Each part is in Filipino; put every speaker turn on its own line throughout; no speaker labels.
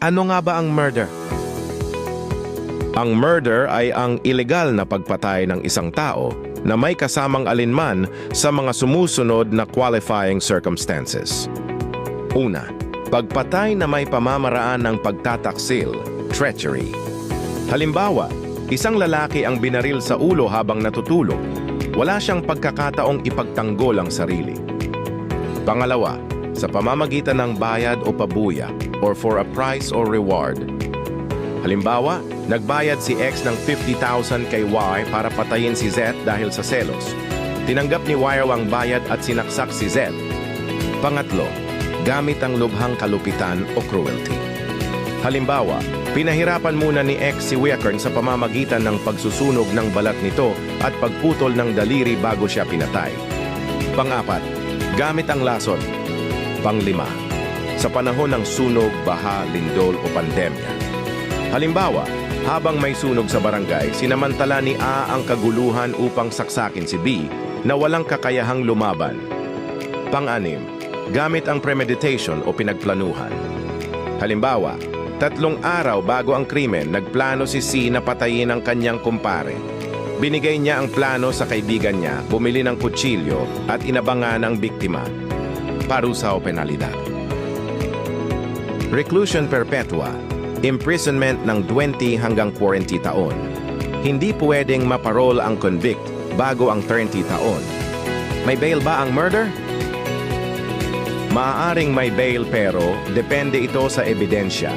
Ano nga ba ang murder? Ang murder ay ang ilegal na pagpatay ng isang tao na may kasamang alinman sa mga sumusunod na qualifying circumstances. Una, pagpatay na may pamamaraan ng pagtataksil, treachery. Halimbawa, isang lalaki ang binaril sa ulo habang natutulog. Wala siyang pagkakataong ipagtanggol ang sarili. Pangalawa, sa pamamagitan ng bayad o pabuya or for a price or reward. Halimbawa, nagbayad si X ng 50,000 kay Y para patayin si Z dahil sa selos. Tinanggap ni Y ang bayad at sinaksak si Z. Pangatlo, gamit ang lubhang kalupitan o cruelty. Halimbawa, pinahirapan muna ni X si Wickern sa pamamagitan ng pagsusunog ng balat nito at pagputol ng daliri bago siya pinatay. Pangapat, gamit ang lason. Panglima, sa panahon ng sunog, baha, lindol o pandemya. Halimbawa, habang may sunog sa barangay, sinamantala ni A ang kaguluhan upang saksakin si B na walang kakayahang lumaban. Pang-anim, gamit ang premeditation o pinagplanuhan. Halimbawa, tatlong araw bago ang krimen, nagplano si C na patayin ang kanyang kumpare. Binigay niya ang plano sa kaibigan niya, bumili ng kutsilyo at inabangan ang biktima. Parusa o penalidad. Reclusion perpetua, imprisonment ng 20 hanggang 40 taon. Hindi pwedeng maparol ang convict bago ang 30 taon. May bail ba ang murder? Maaaring may bail pero depende ito sa ebidensya.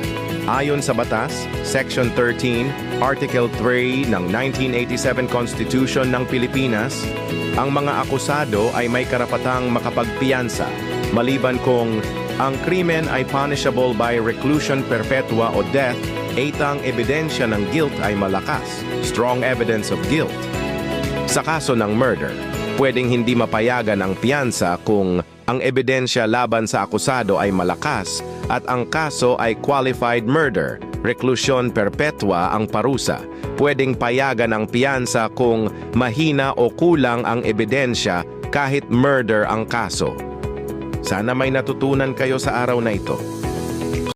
Ayon sa batas, Section 13, Article 3 ng 1987 Constitution ng Pilipinas, ang mga akusado ay may karapatang makapagpiyansa maliban kung ang krimen ay punishable by reclusion perpetua o death etang ebidensya ng guilt ay malakas, strong evidence of guilt. Sa kaso ng murder, pwedeng hindi mapayagan ang piyansa kung ang ebidensya laban sa akusado ay malakas at ang kaso ay qualified murder, reclusion perpetua ang parusa. Pwedeng payagan ang piyansa kung mahina o kulang ang ebidensya kahit murder ang kaso. Sana may natutunan kayo sa araw na ito.